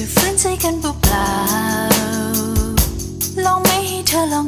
จะฝืนใจกันเปล่าลองไม่ให้เธอลอง